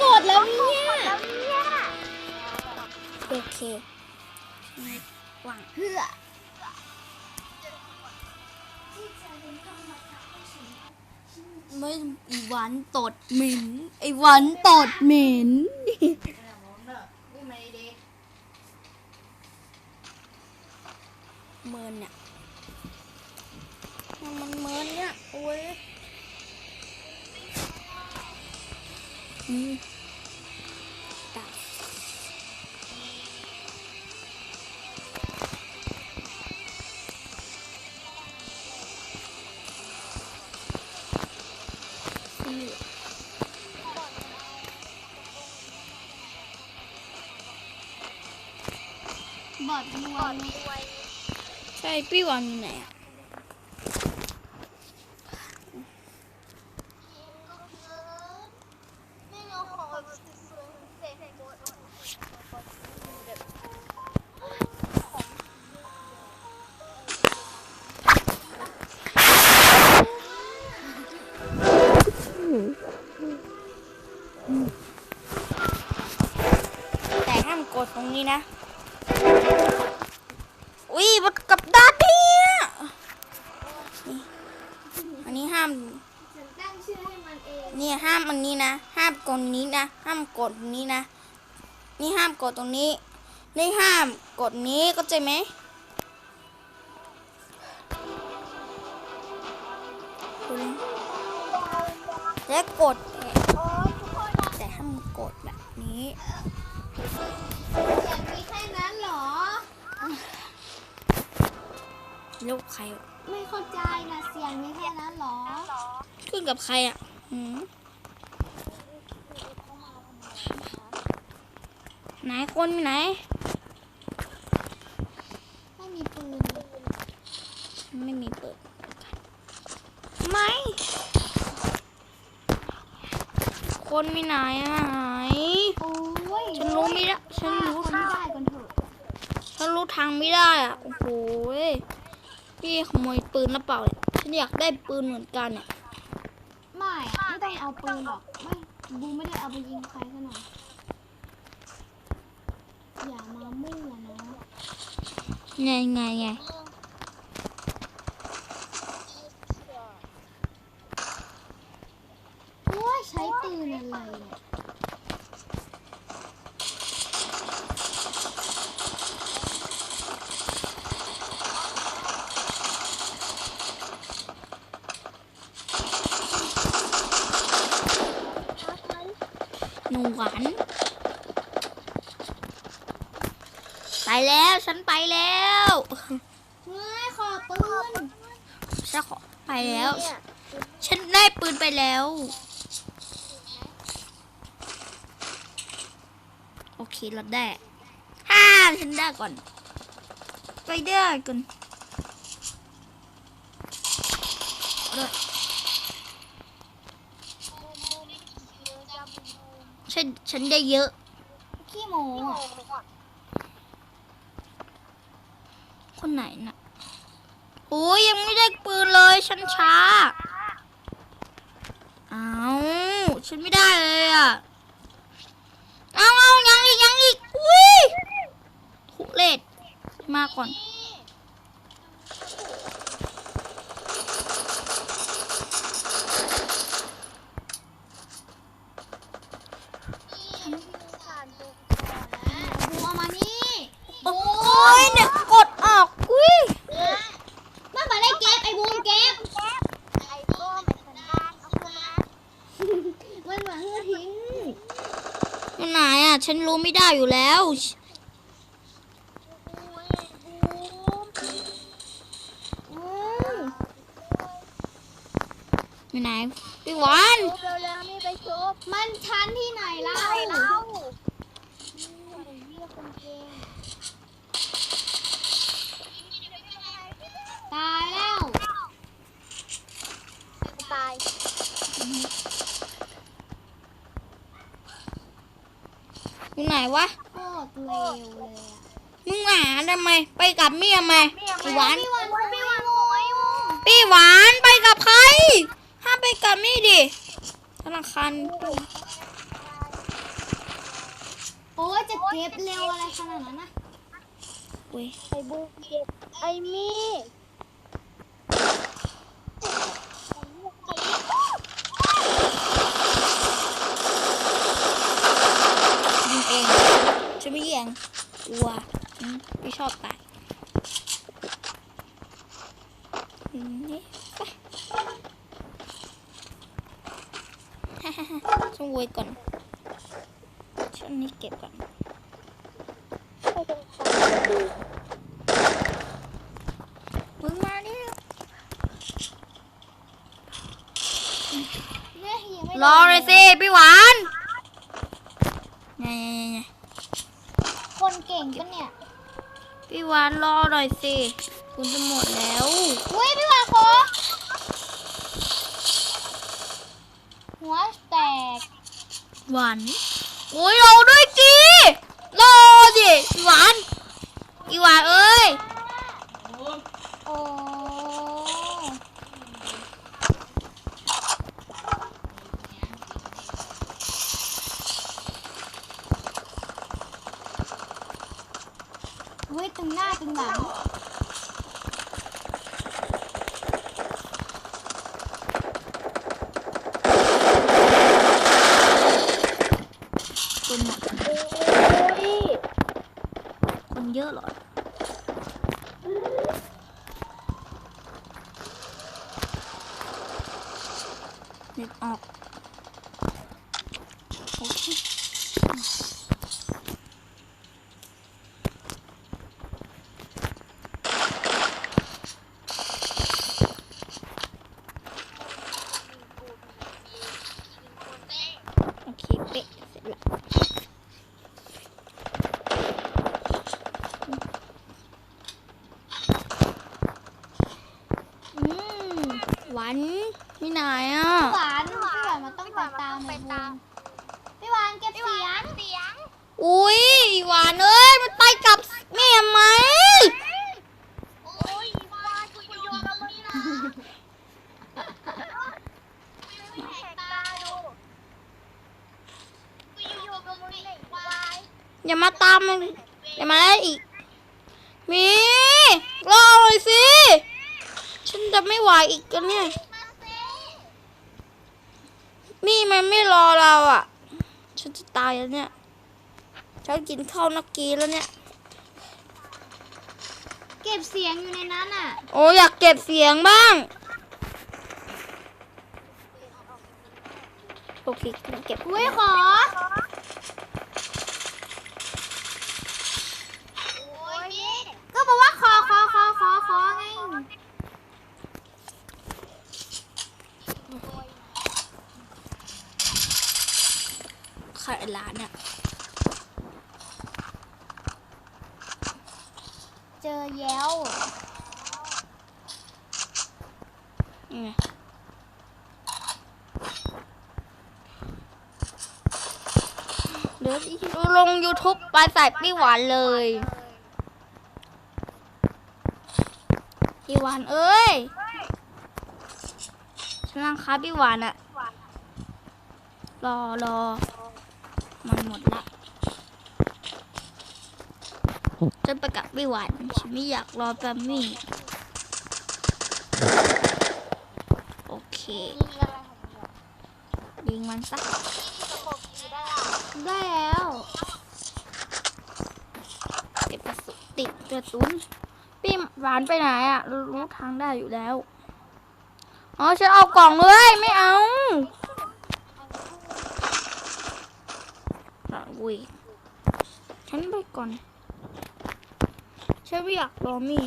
กดแล้วเนี่ยโอเคหวังเพื่อไม่ไอหวานตดเหม็นไอหวานตดเหม็นเมินเนี่ยมันเมินเนี่ยโอ้ย บอดรวยใช่พี่วานอยู่ไหนอะ นี้นะ อุ้ยมันกลับด้านเนี่ยนี่อันนี้ห้ามฉันตั้งชื่อให้มันเองเนี่ยห้ามอันนี้นะ ห้ามกดนี้นะ ห้ามกดตรงนี้นะ นี่ห้ามกดตรงนี้ นี่ห้ามกดนี้ก็ใจไหมคุณและกดเนี่ยแต่ห้ามกดแบบนี้อย่าง มีแค่นั้นเหรอลูกใครวะไม่เข้าใจนะเสียงมีแค่นั้นเหรอ ขึ้นกับใครอะหืมไหนคนอยู่ไหน ไม่มีปืนไม่มีเปิดไม่ คนมีไหนอะหาย โอ้ย ฉันรู้ไม่ได้ ฉันรู้ คนที่ได้กันเถอะ ฉันรู้ทางไม่ได้อะ โอ้โหยพี่ขโมยปืนหรือเปล่าเนี่ยฉันอยากได้ปืนเหมือนกันเนี่ยไม่อะไม่ต้องเอาปืนหรอกไม่บูไม่ได้เอาไปยิงใครซะหน่อยอย่ามามั่วนะไงไงไงโอ้ยใช้ปืนอะไรเนี่ย หนูหวาน ไปแล้วฉันไปแล้วเฮ้ยขอปืนฉันขอไปแล้ว ฉันได้ปืนไปแล้ว โอเคเราได้ฮ่าฉันได้ก่อน ไปได้ก่อนเอา ด้ฉันฉันได้เยอะ ขี้โมอะคนไหนน่ะโอ้ยยังไม่ได้ปืนเลยฉันช้า เอาฉันไม่ได้เลยอะ เอาเอายังอีกยังอีกอุ้ยทุเรศมาก่อน ฉันรู้ไม่ได้อยู่แล้วอืมอยู่ไหนพี่หวานมันชั้นที่ไหนเล่าตายแล้ว ตาย อยู่ไหนวะโคตรเลวเลยอะมึงหาทำไม ไปกับเมียไหมพี่หวานพี่วันพี่วันโวยพี่หวานไปกับใคร ห้ามไปกับมี่ดิธนาคารอ้ยจะเก็บเร็วอะไรขนาดนั้นนะเว้ยไอ้บูเก็บไอ้มี่ ยิงเอง ฉันไม่ยิงกลัวฉันไม่ชอบตายอืมนี่ไปต้องโวยก่อนช่วงนี้เก็บก่อนให้เป็นคนดูมึงมาเนี่ยเนี่ยยังไม่รอเลยสิพี่หวานไงไงไง คนเก่ งปะเนี่ยพี่หวานรอหน่อยสิคุณจะหมดแล้วอุ้ยพี่วาโคหัวแตกหวานโอ้ยรอด้วยจีรอสิพี่หวานพี่หวานเอ้ย โอ้เว้ย ตึงหน้าตึงหลัง คนหมด โอ้ย คนเยอะเหรอเน็ตออกโอเคโอเคเป๊ะเสร็จแล้ว อืมหวานที่ไหนอะ พี่หวานพี่หวานมันต้องไปตามไปตามพี่หวานเก็บเสียงเสียง อุ้ยหวานเอ้ยมันไปกับแม่ไหมโอ้ยบ้ากูโยนแล้วมึงนะไม่แหกตาดูกูโยนกับมึงไหนควายอย่ามาตามมันอย่ามาได้อีกมีรอเลยสิฉัน จะไม่ไหวอีกกันเนี่ยมาสิมี่มันไม่รอเราอะ ฉันจะตายแล้วเนี่ย ฉันกินข้าวนักกีแล้วเนี่ย เก็บเสียงอยู่ในนั้นอะ โอ้อยากเก็บเสียงบ้าง โอเคเก็บ อุ้ยขอ โอ้ยนี่ ก็บอกว่าขอขอขอขอขอไง ขายร้านอะเจอแย้วนี่ไงเดี๋ยวลง YouTube ไปใส่พี่หวานเลยพี่หวานเอ้ยฉันรังค้าพี่หวานอะรอรอ มันหมดละจะไปกับพี่หวานฉันไม่อยากรอแปมมี่ โอเคยิงมันสักสะได้แล้วเก็บกระสุนติดกระสุนพี่หวานไปไหนอะรารู้ทางได้อยู่แล้ว อ๋อฉันเอากล่องเลยไม่เอาอะ เว้ยฉันไปก่อนฉันไม่อยากรอมี่